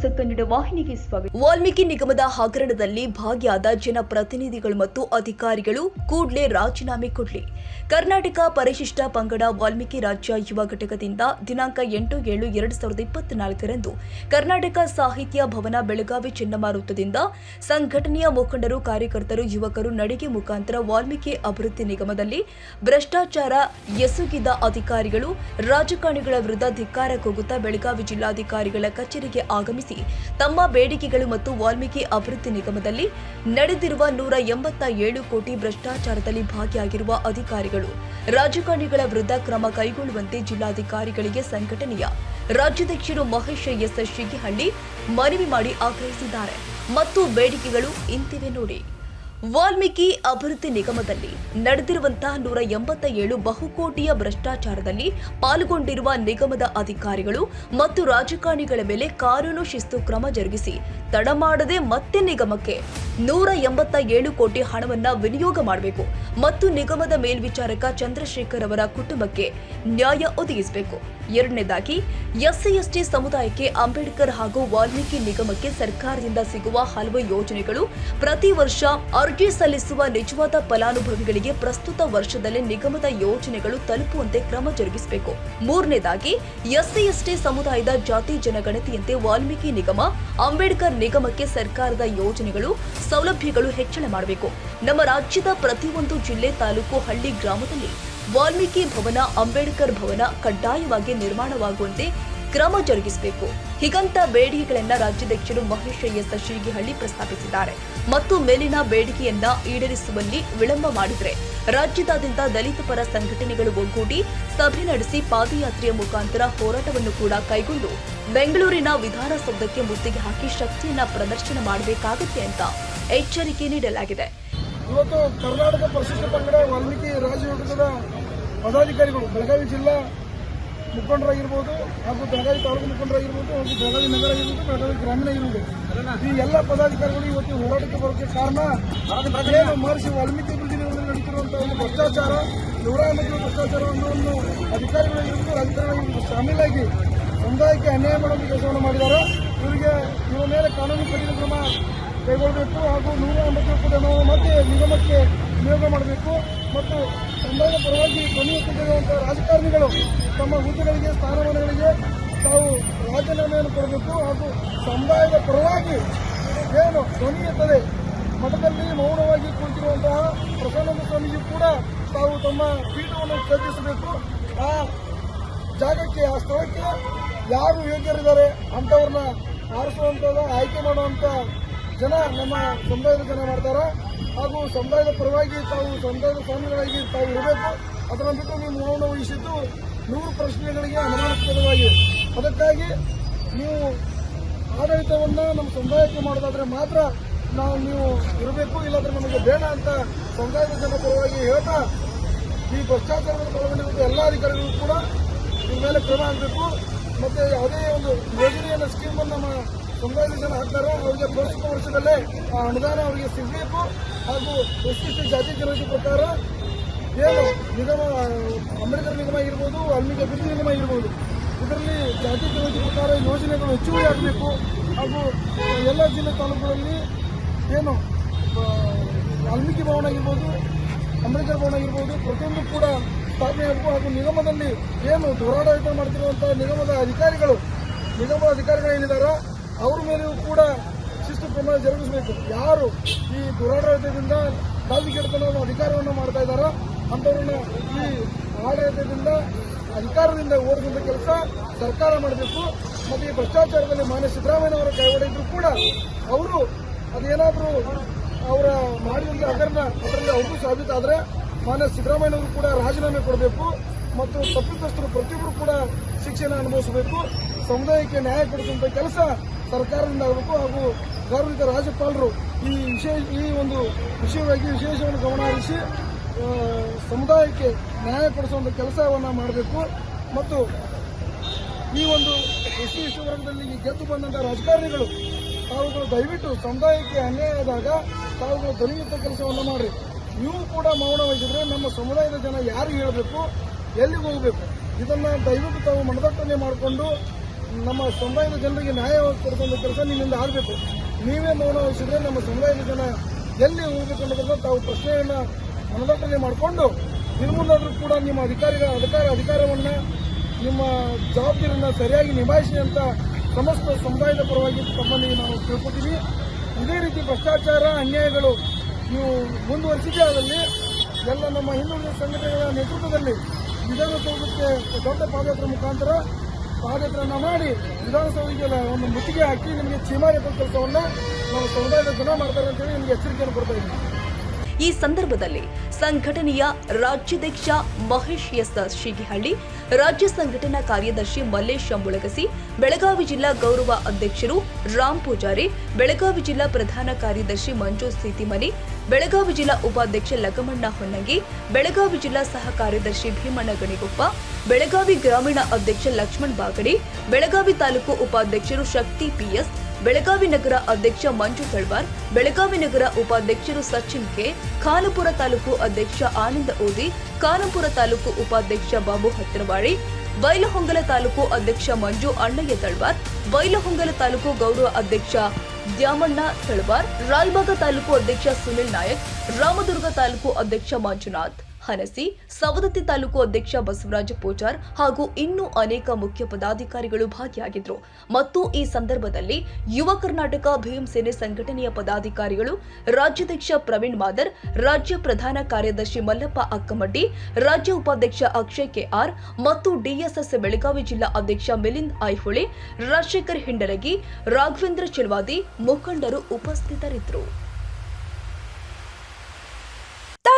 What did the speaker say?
ಹೊಸ ಕನ್ನಡ ವಾಹಿನಿಗೆ ಸ್ವಾಗತ. ವಾಲ್ಮೀಕಿ ನಿಗಮದ ಹಗರಣದಲ್ಲಿ ಭಾಗಿಯಾದ ಜನಪ್ರತಿನಿಧಿಗಳು ಮತ್ತು ಅಧಿಕಾರಿಗಳು ಕೂಡಲೇ ರಾಜೀನಾಮೆ ಕೊಡಲಿ. ಕರ್ನಾಟಕ ಪರಿಶಿಷ್ಟ ಪಂಗಡ ವಾಲ್ಮೀಕಿ ರಾಜ್ಯ ಯುವ ಘಟಕದಿಂದ ದಿನಾಂಕ ಎಂಟು ಏಳು ಎರಡು ಸಾವಿರದ ಇಪ್ಪತ್ನಾಲ್ಕರಂದು ಕರ್ನಾಟಕ ಸಾಹಿತ್ಯ ಭವನ ಬೆಳಗಾವಿ ಚಿನ್ನಮಾರುತದಿಂದ ಸಂಘಟನೆಯ ಮುಖಂಡರು, ಕಾರ್ಯಕರ್ತರು, ಯುವಕರು ನಡಿಗೆ ಮುಖಾಂತರ ವಾಲ್ಮೀಕಿ ಅಭಿವೃದ್ಧಿ ನಿಗಮದಲ್ಲಿ ಭ್ರಷ್ಟಾಚಾರ ಎಸಗಿದ ಅಧಿಕಾರಿಗಳು ರಾಜಕಾರಣಿಗಳ ವಿರುದ್ಧ ಧಿಕ್ಕಾರ ಕೂಗುತ್ತಾ ಬೆಳಗಾವಿ ಜಿಲ್ಲಾಧಿಕಾರಿಗಳ ಕಚೇರಿಗೆ ಆಗಮಿಸಿ ತಮ್ಮ ಬೇಡಿಕೆಗಳು ಮತ್ತು ವಾಲ್ಮೀಕಿ ಅಭಿವೃದ್ಧಿ ನಿಗಮದಲ್ಲಿ ನಡೆದಿರುವ ನೂರ ಎಂಬತ್ತ ಏಳು ಕೋಟಿ ಭ್ರಷ್ಟಾಚಾರದಲ್ಲಿ ಭಾಗಿಯಾಗಿರುವ ಅಧಿಕಾರಿಗಳು, ರಾಜಕಾರಣಿಗಳ ವಿರುದ್ಧ ಕ್ರಮ ಕೈಗೊಳ್ಳುವಂತೆ ಜಿಲ್ಲಾಧಿಕಾರಿಗಳಿಗೆ ಸಂಘಟನೆಯ ರಾಜ್ಯಾಧ್ಯಕ್ಷರು ಮಹೇಶ್ ಎಸ್ ಶಿಗಿಹಳ್ಳಿ ಮನವಿ ಮಾಡಿ ಆಗ್ರಹಿಸಿದ್ದಾರೆ. ಮತ್ತು ಬೇಡಿಕೆಗಳು ಇಂತಿವೆ ನೋಡಿ. ವಾಲ್ಮೀಕಿ ಅಭಿವೃದ್ಧಿ ನಿಗಮದಲ್ಲಿ ನಡೆದಿರುವಂತಹ ನೂರ ಎಂಬತ್ತ ಏಳು ಬಹುಕೋಟಿಯ ಭ್ರಷ್ಟಾಚಾರದಲ್ಲಿ ಪಾಲ್ಗೊಂಡಿರುವ ನಿಗಮದ ಅಧಿಕಾರಿಗಳು ಮತ್ತು ರಾಜಕಾರಣಿಗಳ ಮೇಲೆ ಕಾನೂನು ಶಿಸ್ತು ಕ್ರಮ ಜರುಗಿಸಿ ತಡ ಮಾಡದೆ ಮತ್ತೆ ನಿಗಮಕ್ಕೆ ನೂರ ಎಂಬತ್ತ ಏಳು ಕೋಟಿ ಹಣವನ್ನ ವಿನಿಯೋಗ ಮಾಡಬೇಕು. ಮತ್ತು ನಿಗಮದ ಮೇಲ್ವಿಚಾರಕ ಚಂದ್ರಶೇಖರ್ ಅವರ ಕುಟುಂಬಕ್ಕೆ ನ್ಯಾಯ ಒದಗಿಸಬೇಕು. ಎರಡನೇದಾಗಿ ಎಸ್ಸಿ ಎಸ್ಟಿ ಸಮುದಾಯಕ್ಕೆ ಅಂಬೇಡ್ಕರ್ ಹಾಗೂ ವಾಲ್ಮೀಕಿ ನಿಗಮಕ್ಕೆ ಸರ್ಕಾರದಿಂದ ಸಿಗುವ ಹಲವು ಯೋಜನೆಗಳು ಪ್ರತಿ ವರ್ಷ ಅರ್ಜಿ ಸಲ್ಲಿಸುವ ನಿಜವಾದ ಫಲಾನುಭವಿಗಳಿಗೆ ಪ್ರಸ್ತುತ ವರ್ಷದಲ್ಲಿ ನಿಗಮದ ಯೋಜನೆಗಳು ತಲುಪುವಂತೆ ಕ್ರಮ ಜರುಗಿಸಬೇಕು. ಮೂರನೇದಾಗಿ ಎಸ್ಸಿ ಎಸ್ಟಿ ಸಮುದಾಯದ ಜಾತಿ ಜನಗಣತಿಯಂತೆ ವಾಲ್ಮೀಕಿ ನಿಗಮ ಅಂಬೇಡ್ಕರ್ ನಿಗಮಕ್ಕೆ ಸರ್ಕಾರದ ಯೋಜನೆಗಳು, ಸೌಲಭ್ಯಗಳು ಹೆಚ್ಚಳ ಮಾಡಬೇಕು. ನಮ್ಮ ರಾಜ್ಯದ ಪ್ರತಿಯೊಂದು ಜಿಲ್ಲೆ ತಾಲೂಕು, ಹಳ್ಳಿ ಗ್ರಾಮದಲ್ಲಿ ವಾಲ್ಮೀಕಿ ಭವನ, ಅಂಬೇಡ್ಕರ್ ಭವನ ಕಡ್ಡಾಯವಾಗಿ ನಿರ್ಮಾಣವಾಗುವಂತೆ ಕ್ರಮ ಜರುಗಿಸಬೇಕು. ಹೀಗಂತ ಬೇಡಿಕೆಗಳನ್ನ ರಾಜ್ಯಾಧ್ಯಕ್ಷರು ಮಹೇಶ್ ಎಸ್ ಶಿಗಿಹಳ್ಳಿ ಪ್ರಸ್ತಾಪಿಸಿದ್ದಾರೆ. ಮತ್ತು ಮೇಲಿನ ಬೇಡಿಕೆಯನ್ನ ಈಡೇರಿಸುವಲ್ಲಿ ವಿಳಂಬ ಮಾಡಿದರೆ ರಾಜ್ಯದಾದ್ಯಂತ ದಲಿತ ಪರ ಸಂಘಟನೆಗಳು ಒಗ್ಗೂಡಿ ಸಭೆ ನಡೆಸಿ ಪಾದಯಾತ್ರೆಯ ಮುಖಾಂತರ ಹೋರಾಟವನ್ನು ಕೂಡ ಕೈಗೊಂಡು ಬೆಂಗಳೂರಿನ ವಿಧಾನಸೌಧಕ್ಕೆ ಮುತ್ತಿಗೆ ಹಾಕಿ ಶಕ್ತಿಯನ್ನ ಪ್ರದರ್ಶನ ಮಾಡಬೇಕಾಗುತ್ತೆ ಅಂತ ಎಚ್ಚರಿಕೆ ನೀಡಲಾಗಿದೆ. ಇವತ್ತು ಕರ್ನಾಟಕ ಪರಿಶಿಷ್ಟ ಪಂಗಡ ವಾಲ್ಮೀಕಿ ರಾಜ್ಯ ಘಟಕದ ಪದಾಧಿಕಾರಿಗಳು, ಬೆಳಗಾವಿ ಜಿಲ್ಲಾ ಮುಖಂಡರಾಗಿರ್ಬೋದು ಹಾಗೂ ಬೆಳಗಾವಿ ತಾಲೂಕು ಮುಖಂಡರಾಗಿರ್ಬೋದು ಹಾಗೂ ಬೆಳಗಾವಿ ನಗರ ಆಗಿರ್ಬೋದು ಬೆಳಗಾವಿ ಗ್ರಾಮೀಣ ಇರ್ಬೋದು ಈ ಎಲ್ಲ ಪದಾಧಿಕಾರಿಗಳು ಇವತ್ತು ಹೋರಾಟಕ್ಕೆ ಬರೋಕ್ಕೆ ಕಾರಣ ಮಹರ್ಷಿ ವಾಲ್ಮೀಕಿ ನಿಗಮದಲ್ಲಿ ನಡೀತಿರುವಂತಹ ಒಂದು ಭ್ರಷ್ಟಾಚಾರ ನೂರ ಎಂಬತ್ತು ಭ್ರಷ್ಟಾಚಾರವನ್ನು ಅಧಿಕಾರಿಗಳಿರ್ಬೋದು ರಾಜಕಾರಣಿಗಳು ಶಾಮೀಲಾಗಿ ಸಮುದಾಯಕ್ಕೆ ಅನ್ಯಾಯ ಮಾಡುವಂಥ ಕೆಲಸವನ್ನು ಮಾಡಿದ್ದಾರೆ. ಇವರಿಗೆ ಇವರ ಮೇಲೆ ಕಾನೂನು ಕಠಿಣ ಕ್ರಮ ಕೈಗೊಳ್ಳಬೇಕು ಹಾಗೂ ನೂರ ಎಂಬತ್ತು ರೂಪಾಯಿ ಹಣವನ್ನು ಮತ್ತೆ ನಿಗಮಕ್ಕೆ ನಿಯೋಗ ಮಾಡಬೇಕು. ಮತ್ತು ಸಮುದಾಯದ ಪರವಾಗಿ ಧ್ವನಿ ರಾಜಕಾರಣಿಗಳು ತಮ್ಮ ಹುದ್ದೆಗಳಿಗೆ ಸ್ಥಾನಮಾನಗಳಿಗೆ ತಾವು ರಾಜೀನಾಮೆಯನ್ನು ಕೊಡಬೇಕು ಹಾಗೂ ಸಮುದಾಯದ ಪರವಾಗಿ ಏನು ಧ್ವನಿ ಎತ್ತದೆ ಮಠದಲ್ಲಿ ಮೌನವಾಗಿ ಕುಳಿತಿರುವಂತಹ ಪ್ರಸನ್ನ ಸ್ವಾಮೀಜಿ ಕೂಡ ತಾವು ತಮ್ಮ ಪೀಠವನ್ನು ತ್ಯಜಿಸಬೇಕು. ಆ ಜಾಗಕ್ಕೆ, ಆ ಸ್ಥಳಕ್ಕೆ ಯಾರು ಯೋಗ್ಯರಿದ್ದಾರೆ ಅಂಥವ್ರನ್ನ ಆರಿಸುವಂಥದ್ದು ಆಯ್ಕೆ ಮಾಡುವಂಥ ಜನ ನಮ್ಮ ಸಮುದಾಯದ ಜನ ಮಾಡ್ತಾರೆ? ಹಾಗೂ ಸಮುದಾಯದ ಪರವಾಗಿ ತಾವು ಸಮುದಾಯದ ಸ್ವಾಮಿಗಳಾಗಿ ತಾವು ಇರಬೇಕು. ಅದರ ಬಿಟ್ಟು ನೀವು ಮೌನ ವಹಿಸಿದ್ದು ನೂರು ಪ್ರಶ್ನೆಗಳಿಗೆ ಅನುಮಾನಾಸ್ಪದವಾಗಿ. ಅದಕ್ಕಾಗಿ ನೀವು ಆಡಳಿತವನ್ನು ನಮ್ಮ ಸಮುದಾಯಕ್ಕೆ ಮಾಡೋದಾದ್ರೆ ಮಾತ್ರ ನಾವು ನೀವು ಇರಬೇಕು, ಇಲ್ಲಾಂದ್ರೆ ನಮಗೆ ಬೇಡ ಅಂತ ಸಮುದಾಯದ ಜನ ಪರವಾಗಿ ಹೇಳ್ತಾ ಈ ಭ್ರಷ್ಟಾಚಾರದ ಒಳಗೊಂಡಿರುವ ಎಲ್ಲ ಅಧಿಕಾರಿಗಳು ಕೂಡ ಇದ್ರ ಮೇಲೆ ಕ್ರಮ ಆಗಬೇಕು ಮತ್ತೆ ಯಾವುದೇ ಒಂದು ಯೋಜನೆಯನ್ನು ಸ್ಕೀಮನ್ನು ನಮ್ಮ ಸಮುದಾಯದ ಜನ ಹಾಕ್ತಾರೋ ಅವರಿಗೆ ಪ್ರಸ್ತುತ ವರ್ಷದಲ್ಲೇ ಆ ಅನುದಾನ ಅವರಿಗೆ ಸಿಗಬೇಕು. ಹಾಗೂ ಎಸ್ ಜಾತಿ ಜನರಿಗೆ ಪ್ರಕಾರ ಏನು, ನಿಗಮ ಅಂಬೇಡ್ಕರ್ ನಿಗಮ ಇರ್ಬೋದು, ವಾಲ್ಮೀಕಿ ಅಭಿವೃದ್ಧಿ ನಿಗಮ ಇರ್ಬೋದು. ಇದರಲ್ಲಿ ಜಾತಿ ಜನತೆ ಪ್ರಕಾರ ಯೋಜನೆಗಳು ಹೆಚ್ಚುವರಿ ಆಗಬೇಕು. ಹಾಗೂ, ಎಲ್ಲ ಜಿಲ್ಲೆ ತಾಲೂಕುಗಳಲ್ಲಿ ಏನು ವಾಲ್ಮೀಕಿ ಭವನ ಆಗಿರ್ಬೋದು ಅಂಬೇಡ್ಕರ್ ಭವನ ಆಗಿರ್ಬೋದು, ಪ್ರತಿಯೊಂದು ಕೂಡ ಸ್ಥಾಪನೆ ಆಗಬೇಕು. ಹಾಗೂ ನಿಗಮದಲ್ಲಿ ಏನು ದುರಾಡಳಿತ ಮಾಡ್ತಿರುವಂತಹ ನಿಗಮದ ಅಧಿಕಾರಿಗಳು ನಿಗಮದ ಅಧಿಕಾರಿಗಳು ಏನಿದಾರೋ, ಅವ್ರ ಮೇಲೆಯೂ ಕೂಡ ಶಿಸ್ತು ಕ್ರಮ ಜರುಗಿಸಬೇಕು. ಯಾರು ಈ ದುರಾಡಳಿತದಿಂದ ಕೆಡತನ ಅಧಿಕಾರವನ್ನು ಮಾಡ್ತಾ ಇದ್ದಾರೋ ಅಂಥವ್ರನ್ನ ಈ ಆಡಳಿತದಿಂದ, ಅಧಿಕಾರದಿಂದ ಓಡಿಸಿದ ಕೆಲಸ ಸರ್ಕಾರ ಮಾಡಬೇಕು. ಮತ್ತು ಈ ಭ್ರಷ್ಟಾಚಾರದಲ್ಲಿ ಮಾನ್ಯ ಸಿದ್ದರಾಮಯ್ಯನವರ ಕೈಗೊಂಡಿದ್ರು ಕೂಡ ಅವರು ಅದೇನಾದರೂ ಅವರ ಮಾಡಿದಂತೆ ಅದರನ್ನ ಅದರಲ್ಲಿ ಅವರು ಸಾಬೀತಾದರೆ ಮಾನ್ಯ ಸಿದ್ದರಾಮಯ್ಯನವರು ಕೂಡ ರಾಜೀನಾಮೆ ಕೊಡಬೇಕು. ಮತ್ತು ತಪ್ಪಿತಸ್ಥರು ಪ್ರತಿಯೊಬ್ಬರು ಕೂಡ ಶಿಕ್ಷೆಯನ್ನು ಅನುಭವಿಸಬೇಕು. ಸಮುದಾಯಕ್ಕೆ ನ್ಯಾಯ ಕೊಡುವಂತಹ ಕೆಲಸ ಸರ್ಕಾರದಿಂದ ಆಗಬೇಕು. ಹಾಗೂ ಗೌರವಿತ ರಾಜ್ಯಪಾಲರು ಈ ವಿಷಯ, ಈ ಒಂದು ವಿಷಯವಾಗಿ ವಿಶೇಷವನ್ನು ಗಮನ ಹರಿಸಿ ಸಮುದಾಯಕ್ಕೆ ನ್ಯಾಯ ಕೊಡಿಸುವಂಥ ಕೆಲಸವನ್ನು ಮಾಡಬೇಕು. ಮತ್ತು ಈ ಒಂದು ಎಸ್ ಸಿ ಈ ಗೆದ್ದು ಬಂದಂಥ ರಾಜಕಾರಣಿಗಳು, ತಾವುಗಳು ದಯವಿಟ್ಟು ಸಮುದಾಯಕ್ಕೆ ಅನ್ಯಾಯ ಆದಾಗ ತಾವುಗಳು ಧ್ವನಿಯುತ್ತ ಕೆಲಸವನ್ನು ಮಾಡ್ರಿ. ನೀವು ಕೂಡ ಮೌನ ವಹಿಸಿದ್ರೆ ನಮ್ಮ ಸಮುದಾಯದ ಜನ ಯಾರು ಹೇಳಬೇಕು, ಎಲ್ಲಿಗೆ ಹೋಗಬೇಕು? ಇದನ್ನ ದಯವಿಟ್ಟು ತಾವು ಮನದಟ್ಟನೆ ಮಾಡಿಕೊಂಡು ನಮ್ಮ ಸಮುದಾಯದ ಜನರಿಗೆ ನ್ಯಾಯ ಕೊಡುವಂಥ ಕೆಲಸ ನಿಮ್ಮಿಂದ ಆಗಬೇಕು. ನೀವೇ ಮೌನ ವಹಿಸಿದ್ರೆ ನಮ್ಮ ಸಮುದಾಯದ ಜನ ಎಲ್ಲಿ ಹೋಗ್ಬೇಕು ಅನ್ನೋದನ್ನ ತಾವು ಪ್ರಶ್ನೆಯನ್ನ ಮನದಟ್ಟಣೆ ಮಾಡಿಕೊಂಡು ಇನ್ನು ಮುಂದಾದರೂ ಕೂಡ ನಿಮ್ಮ ಅಧಿಕಾರಿಗಳ ಅಧಿಕಾರ ಅಧಿಕಾರವನ್ನ ನಿಮ್ಮ ಜವಾಬ್ದಾರಿಯನ್ನು ಸರಿಯಾಗಿ ನಿಭಾಯಿಸಿ ಅಂತ ಸಮಸ್ತ ಸಮುದಾಯದ ಪರವಾಗಿ ತಮ್ಮಲ್ಲಿ ನಾವು ತಿಳ್ಕೊತೀವಿ. ಇದೇ ರೀತಿ ಭ್ರಷ್ಟಾಚಾರ ಅನ್ಯಾಯಗಳು ನೀವು ಮುಂದುವರಿಸಿದೆ ಆದಲ್ಲಿ ಎಲ್ಲ ನಮ್ಮ ಹಿಂದುಳಿದ ಸಂಘಟನೆಗಳ ನೇತೃತ್ವದಲ್ಲಿ ವಿಧಾನಸೌಧಕ್ಕೆ ದೊಡ್ಡ ಪಾದಯಾತ್ರೆ ಮುಖಾಂತರ ಪಾದಯಾತ್ರೆಯನ್ನ ಮಾಡಿ ವಿಧಾನಸೌಧಕ್ಕೆ ಒಂದು ಮುತ್ತಿಗೆ ಹಾಕಿ ನಿಮಗೆ ಚೀಮಾರಿ ಕೆಲಸವನ್ನ ನಾವು ಸಮುದಾಯದ ಜನ ಮಾಡ್ತಾರೆ ಅಂತೇಳಿ ನಿಮಗೆ ಎಚ್ಚರಿಕೆಯನ್ನು ಕೊಡ್ತಾ ಇದ್ದೀವಿ ಈ ಸಂದರ್ಭದಲ್ಲಿ ಸಂಘಟನೆಯ ರಾಜ್ಯಾಧ್ಯಕ್ಷ ಮಹೇಶ್ ಎಸ್ ಶಿಗಿಹಳ್ಳಿ, ರಾಜ್ಯ ಸಂಘಟನಾ ಕಾರ್ಯದರ್ಶಿ ಮಲ್ಲೇಶ್ ಮುಳಗಸಿ, ಬೆಳಗಾವಿ ಜಿಲ್ಲಾ ಗೌರವ ಅಧ್ಯಕ್ಷರು ರಾಮ್ ಪೂಜಾರಿ, ಬೆಳಗಾವಿ ಜಿಲ್ಲಾ ಪ್ರಧಾನ ಕಾರ್ಯದರ್ಶಿ ಮಂಜು ಸೀತಿಮನಿ, ಬೆಳಗಾವಿ ಜಿಲ್ಲಾ ಉಪಾಧ್ಯಕ್ಷ ಲಗಮಣ್ಣ ಹೊನ್ನಗಿ, ಬೆಳಗಾವಿ ಜಿಲ್ಲಾ ಸಹ ಕಾರ್ಯದರ್ಶಿ ಭೀಮಣ್ಣ ಗಣಿಗೊಪ್ಪ, ಬೆಳಗಾವಿ ಗ್ರಾಮೀಣ ಅಧ್ಯಕ್ಷ ಲಕ್ಷ್ಮಣ್ ಬಾಗಡಿ, ಬೆಳಗಾವಿ ತಾಲೂಕು ಉಪಾಧ್ಯಕ್ಷರು ಶಕ್ತಿ ಪಿಎಸ್ ಬೆಳಗಾವಿ ನಗರ ಅಧ್ಯಕ್ಷ ಮಂಜು ತಳ್ವಾರ್, ಬೆಳಗಾವಿ ನಗರ ಉಪಾಧ್ಯಕ್ಷರು ಸಚಿನ್ ಕೆ, ಖಾನಪುರ ತಾಲೂಕು ಅಧ್ಯಕ್ಷ ಆನಂದ ಓದಿ, ಖಾನಪುರ ತಾಲೂಕು ಉಪಾಧ್ಯಕ್ಷ ಬಾಬು ಹತ್ತಿರವಾಡಿ ಬೈಲಹೊಂಗಲ ತಾಲೂಕು ಅಧ್ಯಕ್ಷ ಮಂಜು ಅಣ್ಣಯ್ಯ ತಳ್ವಾರ್, ಬೈಲಹೊಂಗಲ ತಾಲೂಕು ಗೌರವ ಅಧ್ಯಕ್ಷ ದ್ಯಾಮಣ್ಣ ತಳ್ವಾರ್ ರಾಲ್ಬಾಗ ತಾಲೂಕು ಅಧ್ಯಕ್ಷ ಸುನಿಲ್ ನಾಯಕ್, ರಾಮದುರ್ಗ ತಾಲೂಕು ಅಧ್ಯಕ್ಷ ಮಂಜುನಾಥ್. ಹನಸಿ ಸವದತ್ತಿ ತಾಲೂಕು ಅಧ್ಯಕ್ಷ ಬಸವರಾಜ ಪೂಜಾರ್ ಹಾಗೂ ಇನ್ನೂ ಅನೇಕ ಮುಖ್ಯ ಪದಾಧಿಕಾರಿಗಳು ಭಾಗಿಯಾಗಿದ್ರು. ಮತ್ತು ಈ ಸಂದರ್ಭದಲ್ಲಿ ಯುವ ಕರ್ನಾಟಕ ಭೀಮ್ ಸೇನೆ ಸಂಘಟನೆಯ ಪದಾಧಿಕಾರಿಗಳು ರಾಜ್ಯಾಧ್ಯಕ್ಷ ಪ್ರವೀಣ್ ಮಾದರ್, ರಾಜ್ಯ ಪ್ರಧಾನ ಕಾರ್ಯದರ್ಶಿ ಮಲ್ಲಪ್ಪ ಅಕ್ಕಮಡ್ಡಿ, ರಾಜ್ಯ ಉಪಾಧ್ಯಕ್ಷ ಅಕ್ಷಯ್ ಕೆಆರ್ ಮತ್ತು ಡಿಎಸ್ಎಸ್ ಬೆಳಗಾವಿ ಜಿಲ್ಲಾ ಅಧ್ಯಕ್ಷ ಮಿಲಿಂದ್ ಐಹೊಳಿ, ರಾಜಶೇಖರ್ ಹಿಂಡರಗಿ, ರಾಘವೇಂದ್ರ ಚಿಲ್ವಾದಿ ಮುಖಂಡರು ಉಪಸ್ಥಿತರಿದ್ದರು.